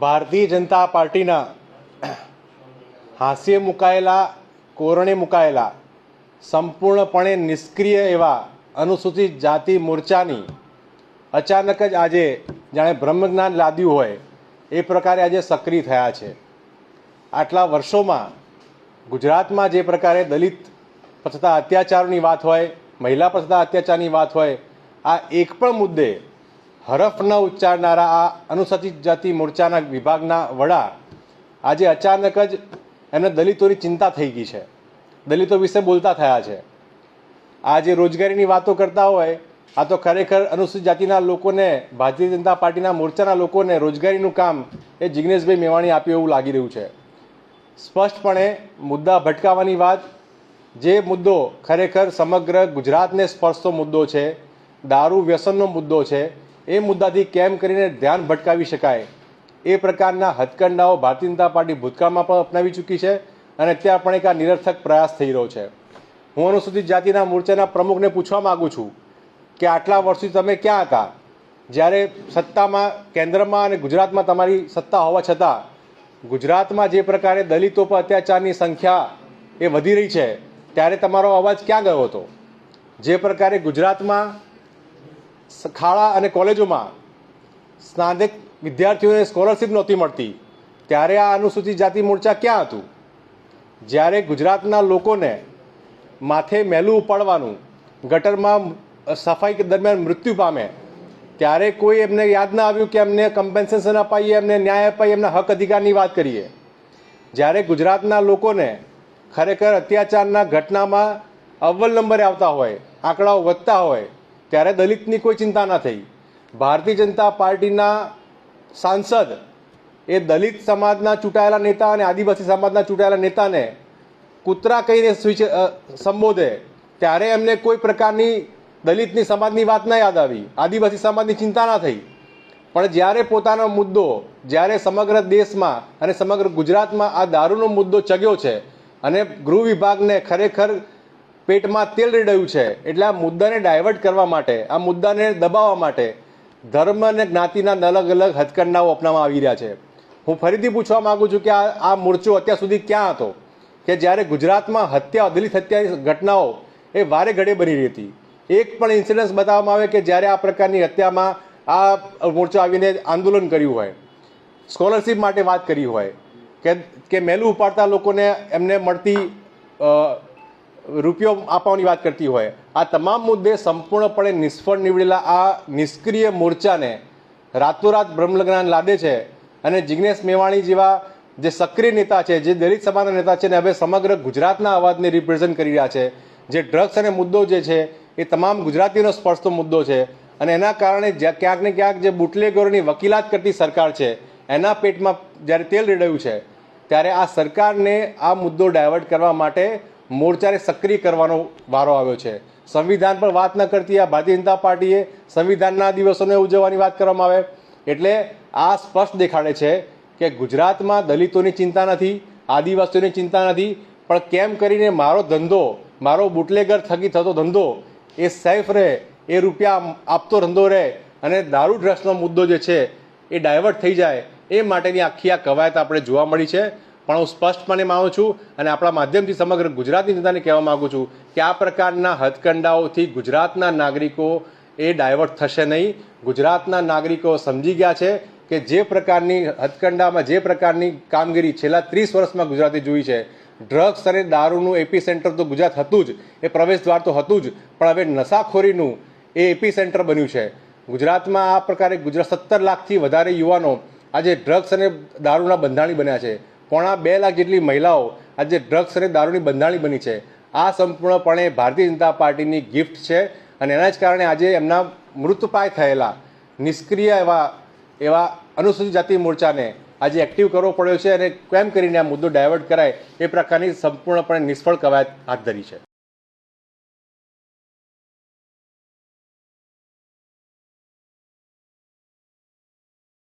ભારતીય જનતા પાર્ટીના હાસ્ય મુકાયેલા, કોરણે મુકાયેલા, સંપૂર્ણપણે નિષ્ક્રિય એવા અનુસૂચિત જાતિ મોરચાની અચાનક જ આજે જાણે બ્રહ્મજ્ઞાન લાદ્યું હોય, એ પ્રકારે આજે સક્રિય થયા છે. આટલા વર્ષોમાં ગુજરાતમાં જે પ્રકારે દલિત પર થતા અત્યાચારોની વાત હોય, મહિલા પર થતા અત્યાચારની વાત હોય, આ એક પણ મુદ્દે હરફ ન ઉચ્ચારનારા આ અનુસૂચિત જાતિ મોરચાના વિભાગના વડા આજે અચાનક જ એમને દલિતોની ચિંતા થઈ ગઈ છે. દલિતો વિશે બોલતા થયા છે. આ જે રોજગારીની વાતો કરતા હોય, આ તો ખરેખર અનુસૂચિત જાતિના લોકોને, ભારતીય જનતા પાર્ટીના મોરચાના લોકોને રોજગારીનું કામ એ જિગ્નેશભાઈ મેવાણી આપ્યું એવું લાગી રહ્યું છે. સ્પષ્ટપણે મુદ્દા ભટકાવવાની વાત, જે મુદ્દો ખરેખર સમગ્ર ગુજરાતને સ્પર્શતો મુદ્દો છે, દારૂ વ્યસનનો મુદ્દો છે એ મુદ્દાથી કેમ કરીને ધ્યાન ભટકાવી શકાય? એ પ્રકારના હથકંડાઓ ભારતીય જનતા પાર્ટી ભૂતકાળમાં પણ અપનાવી ચૂકી છે અને ત્યાં પણ એક આ નિરર્થક પ્રયાસ થઈ રહ્યો છે. હું અનુસૂચિત જાતિના મોરચાના પ્રમુખને પૂછવા માગું છું કે આટલા વર્ષથી તમે ક્યાં હતા? જ્યારે સત્તામાં, કેન્દ્રમાં અને ગુજરાતમાં તમારી સત્તા હોવા છતાં, ગુજરાતમાં જે પ્રકારે દલિતો પર અત્યાચારની સંખ્યા એ વધી રહી છે, ત્યારે તમારો અવાજ ક્યાં ગયો હતો? જે પ્રકારે ગુજરાતમાં શાળા અને કોલેજોમાં સ્નાતક વિદ્યાર્થીઓને સ્કોલરશિપ નહોતી મળતી. ત્યારે આ અનુસૂચિત જાતિ મોરચા ક્યાં હતું? જ્યારે ગુજરાતના લોકોને માથે મેલું ઉપાડવાનું ગટરમાં સફાઈ દરમિયાન મૃત્યુ પામે, ત્યારે કોઈ એમને યાદ ના આવ્યું કે એમને કમ્પેન્સેશન અપાઈએ, એમને ન્યાય અપાઈએ, એમના હક અધિકારની વાત કરીએ. જ્યારે ગુજરાતના લોકોને ખરેખર અત્યાચારના ઘટનામાં અવ્વલ નંબરે આવતા હોય, આંકડાઓ વધતા હોય ત્યારે દલિતની કોઈ ચિંતા ન થઈ. ભારતીય જનતા પાર્ટીના સાંસદ એ દલિત સમાજના ચૂંટાયેલા નેતા અને આદિવાસી સમાજના ચૂંટાયેલા નેતાને કૂતરા કહીને સંબોધે, ત્યારે એમને કોઈ પ્રકારની દલિતની સમાજની વાત ના યાદ આવી. આદિવાસી સમાજની ચિંતા ના થઈ. પણ જ્યારે પોતાનો મુદ્દો, જ્યારે સમગ્ર દેશમાં અને સમગ્ર ગુજરાતમાં આ દારૂનો મુદ્દો ચગ્યો છે અને ગૃહ વિભાગને ખરેખર પેટમાં તેલ રેડાયું છે. એટલે આ મુદ્દાને ડાયવર્ટ કરવા માટે, આ મુદ્દાને દબાવવા માટે ધર્મ અને જ્ઞાતિના અલગ અલગ હથકંડાઓ અપનાવવામાં આવી રહ્યા છે. હું ફરીથી પૂછવા માગું છું કે આ આ મોરચો અત્યાર સુધી ક્યાં હતો? કે જ્યારે ગુજરાતમાં હત્યા દલિત હત્યાની ઘટનાઓ એ વારે ઘડે બની રહી હતી. એક પણ ઇન્સિડન્સ બતાવવામાં આવે કે જ્યારે આ પ્રકારની હત્યામાં આ મોરચો આવીને આંદોલન કર્યું હોય સ્કોલરશિપ માટે વાત કરી હોય, કે કે મેલું ઉપાડતા લોકોને એમને મળતી રૂપિયો આપવાની વાત કરતી હોય. આ તમામ મુદ્દે સંપૂર્ણપણે નિષ્ફળ નીવડેલા આ નિષ્ક્રિય મોરચાને રાતોરાત બ્રહ્મજ્ઞાન લાદે છે અને જિગ્નેશ મેવાણી જેવા જે સક્રિય નેતા છે, જે દલિત સમાજના નેતા છે ને હવે સમગ્ર ગુજરાતના અવાજને રિપ્રેઝન્ટ કરી રહ્યા છે. જે ડ્રગ્સ અને મુદ્દો જે છે એ તમામ ગુજરાતીનો સ્પર્શતો મુદ્દો છે અને એના કારણે ક્યાંક ને ક્યાંક જે બુટલેગરોની વકીલાત કરતી સરકાર છે, એના પેટમાં જ્યારે તેલ રેડાયું છે, ત્યારે આ સરકારને આ મુદ્દો ડાયવર્ટ કરવા માટે મોરચાને સક્રિય કરવાનો વારો આવ્યો છે. સંવિધાન પર વાત ન કરતી આ ભારતીય જનતા પાર્ટીએ સંવિધાનના દિવસોને ઉજવવાની વાત કરવામાં આવે. એટલે આ સ્પષ્ટ દેખાડે છે કે ગુજરાતમાં દલિતોની ચિંતા નથી, આદિવાસીઓની ચિંતા નથી, પણ કેમ કરીને મારો ધંધો, મારો બુટલેગર થકી થતો ધંધો એ સેફ રહે, એ રૂપિયા આપતો ધંધો રહે અને દારૂ ડ્રગ્સનો મુદ્દો જે છે એ ડાયવર્ટ થઈ જાય એ માટેની આખી આ કવાયત આપણે જોવા મળી છે. પણ હું સ્પષ્ટપણે માનું છું અને આપણા માધ્યમથી સમગ્ર ગુજરાતની જનતાને કહેવા માગું છું કે આ પ્રકારના હથકંડાઓથી ગુજરાતના નાગરિકો એ ડાયવર્ટ થશે નહીં. ગુજરાતના નાગરિકો સમજી ગયા છે કે જે પ્રકારની હથકંડામાં, જે પ્રકારની કામગીરી છેલ્લા ત્રીસ વર્ષમાં ગુજરાતે જોઈ છે. ડ્રગ્સ અને દારૂનું એપી સેન્ટર તો ગુજરાત હતું જ, એ પ્રવેશ દ્વાર તો હતું જ, પણ હવે નશાખોરીનું એ એપી સેન્ટર બન્યું છે. ગુજરાતમાં આ પ્રકારે ગુજરાત સત્તર લાખથી વધારે યુવાનો આજે ડ્રગ્સ અને દારૂના બંધાણી બન્યા છે. પોણા બે લાખ જેટલી મહિલાઓ આજે ડ્રગ્સ અને દારૂની બંધાણી બની છે. આ સંપૂર્ણપણે ભારતીય જનતા પાર્ટીની ગિફ્ટ છે અને એના જ કારણે આજે એમના મૃતપાય થયેલા નિષ્ક્રિય એવા એવા અનુસૂચિત જાતિ મોરચાને આજે એક્ટિવ કરવો પડ્યો છે અને કેમ કરીને આ મુદ્દો ડાયવર્ટ કરાય એ પ્રકારની સંપૂર્ણપણે નિષ્ફળ કવાયત હાથ ધરી છે.